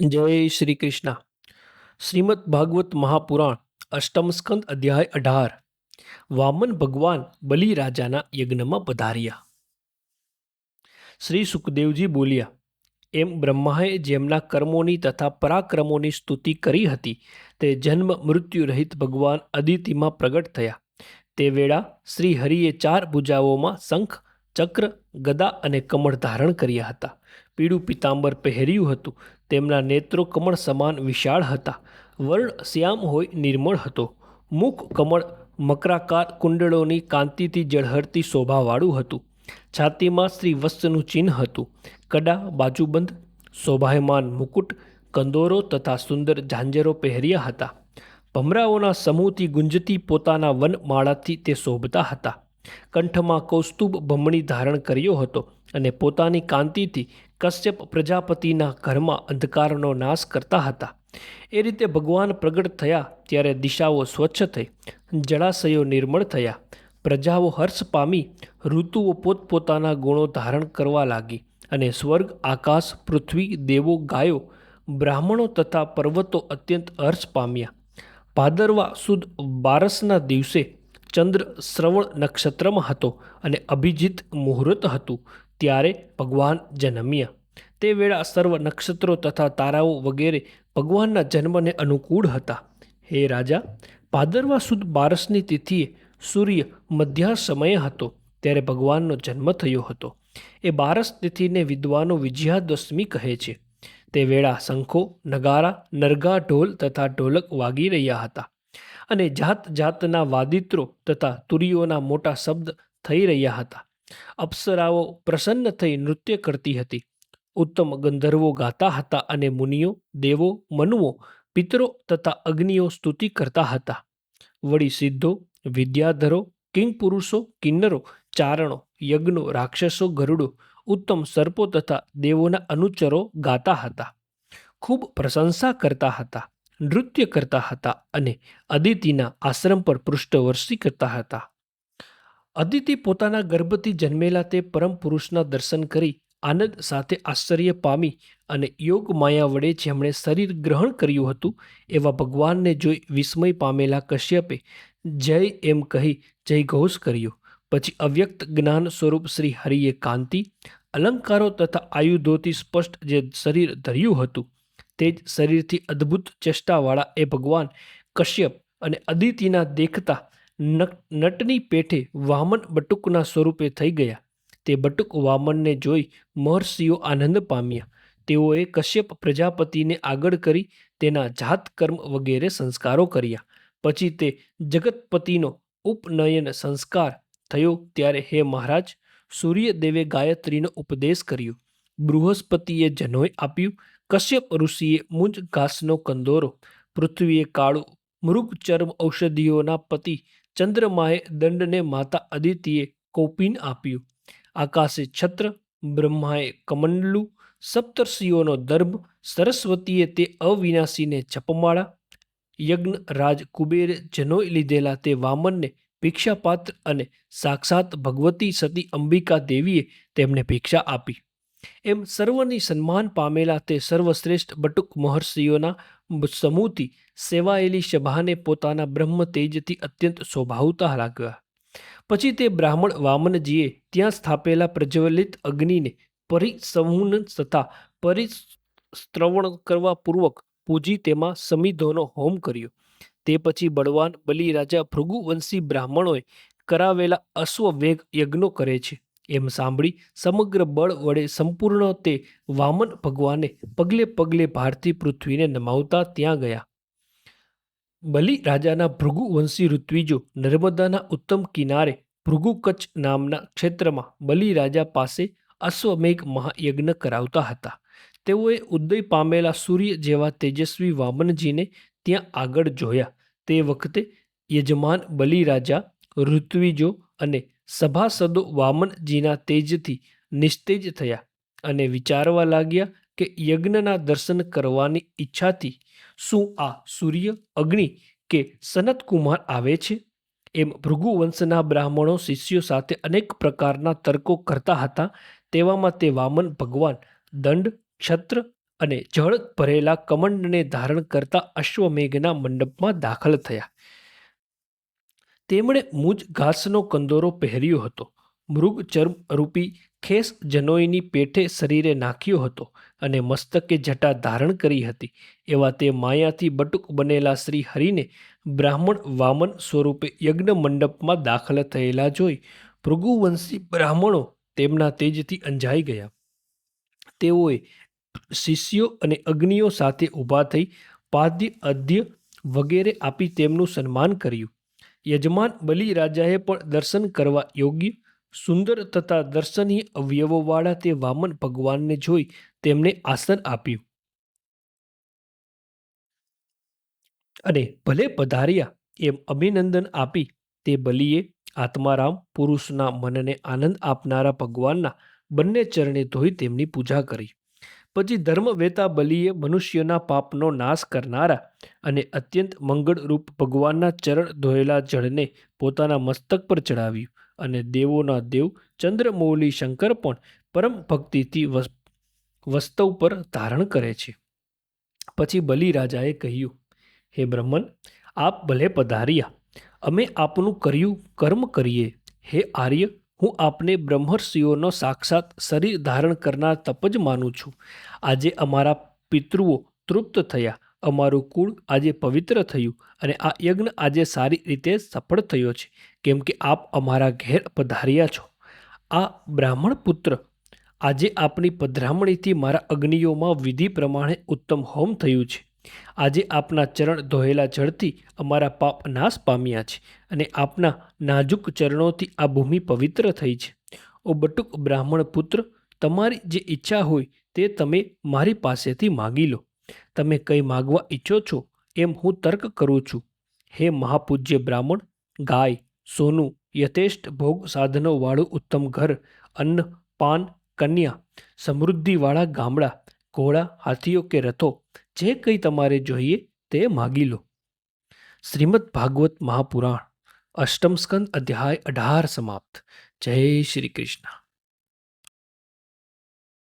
જય શ્રી કૃષ્ણ. શ્રીમદ ભાગવત મહાપુરાણ, અષ્ટમ સ્કંદ અધ્યાય અઢાર. વામન ભગવાન બલિ રાજાના યજ્ઞમાં પધાર્યા. શ્રી સુખદેવજી બોલ્યા, એમ બ્રહ્માએ જેમના કર્મોની તથા પરાક્રમોની સ્તુતિ કરી હતી, તે જન્મ મૃત્યુ રહિત ભગવાન અદિતિમાં પ્રગટ થયા. તે વેળા શ્રી હરિએ ચાર ભુજાઓમાં શંખ ચક્ર, ગદા અને કમળ ધારણ કર્યા હતા. પીળું પિતાંબર પહેર્યું હતું. તેમના નેત્રો કમળ સમાન વિશાળ હતા. વર્ણ શ્યામ હોય નિર્મળ હતો. મુખ કમળ મકરાકાર કુંડળોની કાંતિથી જળહરતી શોભાવાળું હતું. છાતીમાં શ્રી વસ્ત્રનું ચિહ્ન હતું. કડા, બાજુબંધ, શોભાયમાન મુકુટ, કંદોરો તથા સુંદર ઝાંઝરો પહેર્યા હતા. ભમરાઓના સમૂહથી ગુંજતી પોતાના વનમાળાથી તે શોભતા હતા. કંઠમાં કૌસ્તુભ ભમણી ધારણ કર્યો હતો અને પોતાની કાંતિથી કશ્યપ પ્રજાપતિના ઘરમાં અંધકારનો નાશ કરતા હતા. એ રીતે ભગવાન પ્રગટ થયા ત્યારે દિશાઓ સ્વચ્છ થઈ, જળાશયો નિર્મળ થયા. પ્રજાઓ હર્ષ પામી, ઋતુઓ પોતપોતાના ગુણો ધારણ કરવા લાગી અને સ્વર્ગ, આકાશ, પૃથ્વી, દેવો, ગાયો, બ્રાહ્મણો તથા પર્વતો અત્યંત હર્ષ પામ્યા. ભાદરવા સુદ બારસના દિવસે ચંદ્ર શ્રવણ નક્ષત્રમાં હતો અને અભિજીત મુહૂર્ત હતું, ત્યારે ભગવાન જન્મ્યા. તે વેળા સર્વ નક્ષત્રો તથા તારાઓ વગેરે ભગવાનના જન્મને અનુકૂળ હતા. હે રાજા, ભાદરવા સુદ બારસની તિથિએ સૂર્ય મધ્યા સમયે હતો, ત્યારે ભગવાનનો જન્મ થયો હતો. એ બારસ તિથિને વિદ્વાનો વિજયાદશમી કહે છે. તે વેળા શંખો, નગારા નરગા ઢોલ તથા ઢોલક વાગી રહ્યા હતા. અને જાત જાતના વાદિત્રો તથા તુરીઓના મોટા શબ્દ થઈ રહ્યા હતા. અપ્સરાઓ પ્રસન્ન થઈ નૃત્ય કરતી હતી. ઉત્તમ ગંધર્વો ગાતા હતા અને મુનિઓ, દેવો, મનુઓ, પિતરો તથા અગ્નિઓ સ્તુતિ કરતા હતા. વળી સિદ્ધો, વિદ્યાધરો કિંગ પુરુષો કિન્નરો, ચારણો, યજ્ઞો, રાક્ષસો, ગરુડો, ઉત્તમ સર્પો તથા દેવોના અનુચરો ગાતા હતા. ખૂબ પ્રશંસા કરતા હતા. નૃત્ય કરતા હતા અને અદિતિના આશ્રમ પર પૃષ્ઠવર્ષી કરતા હતા. અદિતિ પોતાના ગર્ભથી જન્મેલા તે પરમ પુરુષના દર્શન કરી આનંદ સાથે આશ્ચર્ય પામી અને યોગ માયા વડે જેમણે શરીર ગ્રહણ કર્યું હતું એવા ભગવાનને જોઈ વિસ્મય પામેલા કશ્યપે જય એમ કહી જય ઘોષ કર્યો. પછી અવ્યક્ત જ્ઞાન સ્વરૂપ શ્રી હરિએ કાંતિ, અલંકારો તથા આયુધોથી સ્પષ્ટ જે શરીર ધર્યું હતું તે જ શરીરથી અદ્ભુત ચેષ્ટાવાળા એ ભગવાન કશ્યપ અને અદિતિના દેખતા નટની પેઠે વામન બટુકના સ્વરૂપે થઈ ગયા. તે બટુક વામનને જોઈ મહર્ષિઓ આનંદ પામ્યા. તેઓએ કશ્યપ પ્રજાપતિને આગળ કરી તેના જાત કર્મ વગેરે સંસ્કારો કર્યા. પછી તે જગતપતિનો ઉપનયન સંસ્કાર થયો ત્યારે હે મહારાજ, સૂર્યદેવે ગાયત્રીનો ઉપદેશ કર્યો. બૃહસ્પતિએ જનોય આપ્યું કશ્યપ ઋષિએ મુંજ ઘાસનો કંદોરો, પૃથ્વીએ કાળું મૃગચર્મ ઔષધિઓના પતિ ચંદ્રમાએ દંડને માતા અદિતિએ કૌપિન આપ્યું. આકાશે છત્ર, બ્રહ્માએ કમંડલું, સપ્તર્ષિઓનો દર્ભ સરસ્વતીએ તે અવિનાશીને જપમાળા યજ્ઞ રાજ કુબેરે જનોઈ લીધેલા તે વામનને ભિક્ષાપાત્ર અને સાક્ષાત ભગવતી સતી અંબિકા દેવીએ તેમને ભિક્ષા આપી. એમ સર્વની સન્માન પામેલા તે સર્વશ્રેષ્ઠ બટુક મહર્ષિઓના સમૂહથી સેવાયેલી સભાને પોતાના બ્રહ્મ તેજથી અત્યંત શોભાવતા લાગ્યા. પછી તે બ્રાહ્મણ વામનજીએ ત્યાં સ્થાપેલા પ્રજ્વલિત અગ્નિને પરિસંહન તથા પરિસ્ત્રવણ કરવા પૂર્વક પૂજી તેમાં સમિધોનો હોમ કર્યો. તે પછી બળવાન બલિરાજા ભૃગુવંશી બ્રાહ્મણોએ કરાવેલા અશ્વવેગ યજ્ઞો કરે છે. એમ સાંભળી સમગ્ર બળ વડે સંપૂર્ણ તે વામન ભગવાને પગલે પગલે ભારતી પૃથ્વીને નમાવતા ત્યાં ગયા. બલિ રાજાના ભૃગુવંશી ઋત્વિજો નર્મદાના ઉત્તમ કિનારે ભૃગુકચ્છ નામના ક્ષેત્રમાં બલિ રાજા પાસે અશ્વમેઘ મહાયજ્ઞ કરાવતા હતા. તેઓએ ઉદય પામેલા સૂર્ય જેવા તેજસ્વી વામનજીને ત્યાં આગળ જોયા. તે વખતે યજમાન બલિરાજા ઋત્વિજો અને સભાસદો વામનજીના તેજથી નિસ્તેજ થયા અને વિચારવા લાગ્યા કે યજ્ઞના દર્શન કરવાની ઈચ્છાથી શું આ સૂર્ય, અગ્નિ કે સનતકુમાર આવે છે? એમ ભૃગુવંશના બ્રાહ્મણો શિષ્યો સાથે અનેક પ્રકારના તર્કો કરતા હતા, તેવામાં તે વામન ભગવાન દંડ ક્ષત્ર અને જળ ભરેલા કમંડને ધારણ કરતા અશ્વમેઘના મંડપમાં દાખલ થયા. તેમણે મુજ ઘાસનો કંદોરો પહેર્યો હતો. મૃગ ચર્મ રૂપી ખેસ જનોઈની પેઠે શરીરે નાખ્યો હતો અને મસ્તકે જટા ધારણ કરી હતી. એવા તે માયાથી બટુક બનેલા શ્રી હરિને બ્રાહ્મણ વામન સ્વરૂપે યજ્ઞ મંડપમાં દાખલ થયેલા જોઈ ભૃગુવંશી બ્રાહ્મણો તેમના તેજથી અંજાઈ ગયા. તેઓએ શિષ્યો અને અગ્નિઓ સાથે ઊભા થઈ પાદ્ય અધ્ય વગેરે આપી તેમનું સન્માન કર્યું. યજમાન બલિ રાજાએ પણ દર્શન કરવા યોગ્ય, સુંદર તથા દર્શનીય અવયવોવાળા તે વામન ભગવાનને જોઈ તેમને આસન આપ્યું. અને ભલે પધાર્યા એમ અભિનંદન આપી તે બલિએ આત્મારામ પુરુષના મનને આનંદ આપનારા ભગવાનના બંને ચરણે ધોઈ તેમની પૂજા કરી. પછી ધર્મવેતા બલિએ મનુષ્યના પાપનો નાશ કરનારા અને અત્યંત મંગળરૂપ ભગવાનના ચરણ ધોયેલા જળને પોતાના મસ્તક પર ચડાવ્યું અને દેવોના દેવ ચંદ્રમૌલી શંકર પણ પરમ ભક્તિથી વસ્તવ પર ધારણ કરે છે. પછી બલિરાજાએ કહ્યું, હે બ્રહ્મન, આપ ભલે પધાર્યા, અમે આપનું કર્યું કર્મ કરીએ. હે આર્ય હું આપને બ્રહ્મર્ષિઓનો સાક્ષાત શરીર ધારણ કરનાર તપ જ માનું છું. આજે અમારા પિતૃઓ તૃપ્ત થયા. અમારું કુળ આજે પવિત્ર થયું અને આ યજ્ઞ આજે સારી રીતે સફળ થયો છે. કેમ કે આપ અમારા ઘેર પધાર્યા છો. આ બ્રાહ્મણ પુત્ર, આજે આપની પધરામણીથી મારા અગ્નિઓમાં વિધિ પ્રમાણે ઉત્તમ હોમ થયું છે. આજે આપના ચરણ ધોયેલા જળથી અમારા પાપ નાશ પામ્યા છે અને આપના નાજુક ચરણોથી આ ભૂમિ પવિત્ર થઈ છે. ઓ બટુક બ્રાહ્મણ પુત્ર, તમારી જે ઈચ્છા હોય તે તમે મારી પાસેથી માગી લો. તમે કંઈ માગવા ઈચ્છો છો એમ હું તર્ક કરું છું. હે મહાપૂજ્ય બ્રાહ્મણ, ગાય, સોનું, યથેષ્ટ ભોગ સાધનોવાળું ઉત્તમ ઘર, અન્ન, પાન, કન્યા, સમૃદ્ધિવાળા ગામડા ઘોડા હાથીઓ કે રથો, જે કંઈ તમારે જોઈએ તે માગી લો. શ્રીમદ ભાગવત મહાપુરાણ, અષ્ટમ સ્કંદ અધ્યાય અઢાર સમાપ્ત. જય શ્રી કૃષ્ણ.